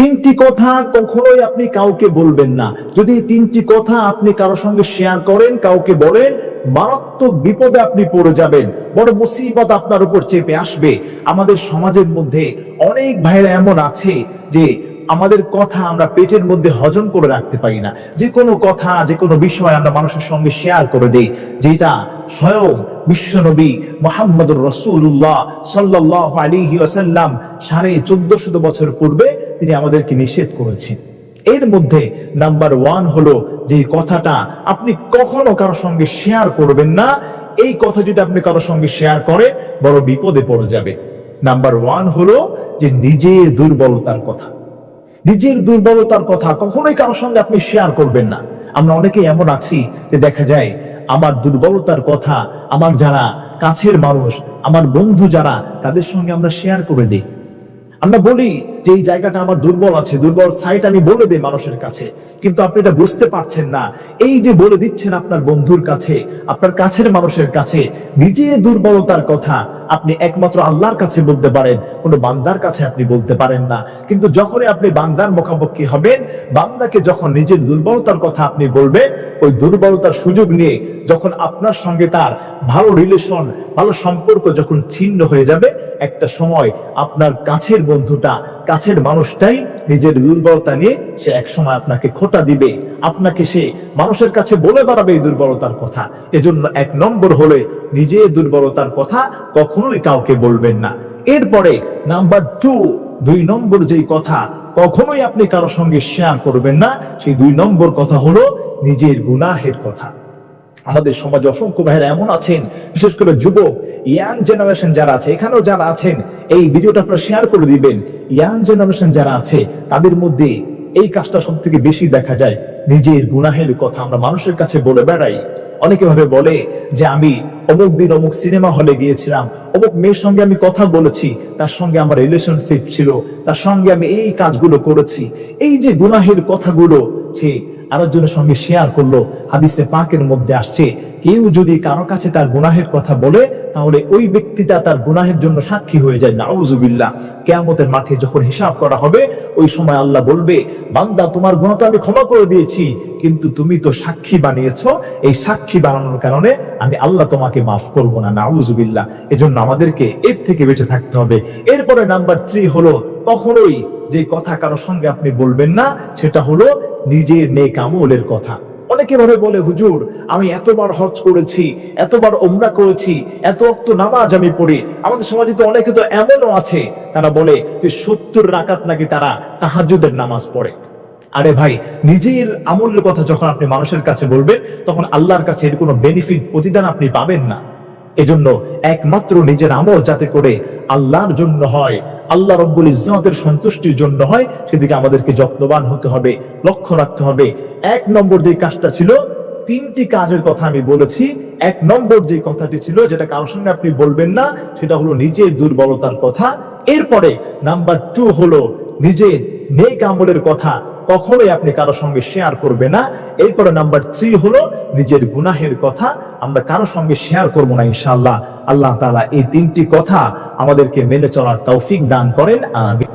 তিনটি কথা কখনোই আপনি কাউকে বলবেন না। যদি তিনটি কথা আপনি কারোর সঙ্গে শেয়ার করেন, কাউকে বলেন, মারাত্মক বিপদে আপনি পড়ে যাবেন, বড় মুসিবত আপনার উপর চেপে আসবে। আমাদের সমাজের মধ্যে অনেক ভাইরা এমন আছে যে আমাদের কথা আমরা পেটের মধ্যে হজম করে রাখতে পারি না। যে কোনো কথা, যে কোনো বিষয় আমরা মানুষের সঙ্গে শেয়ার করে দেই, যেটা স্বয়ং বিশ্বনবী মোহাম্মদুর রসুল্লাহ সাল্লাহ আলিহি আসাল্লাম সাড়ে চোদ্দশত বছর পূর্বে তিনি আমাদেরকে নিষেধ করেছেন। এর মধ্যে নাম্বার ওয়ান হলো যে কথাটা আপনি কখনো কারোর সঙ্গে শেয়ার করবেন না। এই কথা যদি আপনি কারোর সঙ্গে শেয়ার করে বড় বিপদে পড়ে যাবে। নাম্বার ওয়ান হলো যে নিজে দুর্বলতার কথা। নিজের দুর্বলতার কথা কখনোই কারোর সঙ্গে আপনি শেয়ার করবেন না। আমরা অনেকে এমন আছি যে দেখা যায়, আমার দুর্বলতার কথা, আমার যারা কাছের মানুষ, আমার বন্ধু যারা, তাদের সঙ্গে আমরা শেয়ার করে দিই। আমরা বলি যে এই জায়গাটা আমার দুর্বল আছে, দুর্বল সাইট আমি বলে দিই মানুষের কাছে। কিন্তু আপনি এটা বুঝতে পারছেন না। এই যে বলে দিচ্ছেন আপনার বন্ধুর কাছে, আপনার কাছের মানুষের কাছে, নিজে দুর্বলতার কথা আপনি একমাত্র আল্লাহর কাছে বলতে পারেন, কোনো বান্দার কাছে আপনি বলতে পারেন না। কিন্তু যখনই আপনি বান্দার মুখাপক্ষি হবেন, বান্দাকে যখন নিজের দুর্বলতার কথা আপনি বলবেন, ওই দুর্বলতার সুযোগ নিয়ে যখন আপনার সঙ্গে তার ভালো রিলেশন ভালো সম্পর্ক যখন ছিন্ন হয়ে যাবে, একটা সময় আপনার কাছের বন্ধুটা, কাছের মানুষটাই নিজের দুর্বলতা নিয়ে সে একসময় আপনাকে খোটা দিবে। আপনাকে সে মানুষের কাছে বলে বেড়াবে এই দুর্বলতার কথা। এজন্য এক নম্বর হলে নিজে দুর্বলতার কথা কখনোই কাউকে বলবেন না। এরপরে নাম্বার টু দুই নম্বর যেই কথা, কখনোই আপনি কারও সঙ্গে শেয়ার করবেন না। সেই দুই নম্বর কথা হলো নিজের গুনাহের কথা। আমাদের সমাজে অসংখ্য ভাইয়েরা এমন আছেন, বিশেষ করে যুবক ইয়াং জেনারেশন যারা আছে, এখানেও যারা আছেন, এই ভিডিওটা আপনারা শেয়ার করে দিবেন। ইয়াং জেনারেশন যারা আছে, তাদের মধ্যে এই কাজটা সব থেকে বেশি দেখা যায়। নিজের গুনাহের কথা আমরা মানুষের কাছে বলে বেড়াই। অনেকে ভাবে বলে যে, আমি অমুক দিন অমুক সিনেমা হলে গিয়েছিলাম। অমুক মেয়ের সঙ্গে আমি কথা বলেছি। তার সঙ্গে আমার রিলেশনশিপ ছিল। তার সঙ্গে আমি এই কাজগুলো করেছি। এই যে গুনাহের কথাগুলো, সে আরেকজনের সঙ্গে শেয়ার করল, হাদিসে পাকের মধ্যে আসছে, কেউ যদি কারও কাছে তার গুনাহের কথা বলে, তাহলে ওই ব্যক্তিটা তার গুনাহের জন্য সাক্ষী হয়ে যায়। নাউজুবিল্লাহ। কেয়ামতের মাঠে যখন হিসাব করা হবে, ওই সময় আল্লাহ বলবে, বান্দা, তোমার গুণ তো আমি ক্ষমা করে দিয়েছি, কিন্তু তুমি তো সাক্ষী বানিয়েছ, এই সাক্ষী বানানোর কারণে আমি আল্লাহ তোমাকে মাফ করব না। নাউজুবিল্লাহ। এজন্য আমাদেরকে এর থেকে বেঁচে থাকতে হবে। এরপরে নাম্বার থ্রি হলো কখনোই যে কথা কারও সঙ্গে আপনি বলবেন না, সেটা হলো নিজের নেক আমলের কথা। অনেকে ভাবে বলে, হুজুর, আমি এতবার হজ করেছি, এতবার ওমরা করেছি, এত অক্ত নামাজ আমি পড়ি। আমাদের সমাজে তো অনেকে তো এমনও আছে, তারা বলে যে সত্তর রাকাত নাকি তারা তাহাজুদের নামাজ পড়ে। আরে ভাই, নিজের আমলের কথা যখন আপনি মানুষের কাছে বলবেন, তখন আল্লাহর কাছে এর কোনো বেনিফিট প্রতিদান আপনি পাবেন না। এজন্য একমাত্র নিজের আমল যাতে করে আল্লাহর জন্য হয়, আল্লাহ রব্বুল ইজ্জতের সন্তুষ্টির জন্য হয়, সেদিকে আমাদেরকে যত্নবান হতে হবে, লক্ষ্য রাখতে হবে। এক নম্বর যে কাজটা ছিল, তিনটি কাজের কথা আমি বলেছি। এক নম্বর যে কথাটি ছিল, যেটা কারোর সঙ্গে আপনি বলবেন না, সেটা হলো নিজের দুর্বলতার কথা। এরপরে নাম্বার টু হলো নিজের নেক আমলের কথা। কখনোই আপনি কারও সঙ্গে শেয়ার করবে না। এরপরে নাম্বার থ্রি হলো নিজের গুনাহের কথা। আমরা কারও সঙ্গে শেয়ার করব না ইনশাল্লাহ আল্লাহ তালা এই তিনটি কথা আমাদেরকে মেনে চলার তৌফিক দান করেন। আমি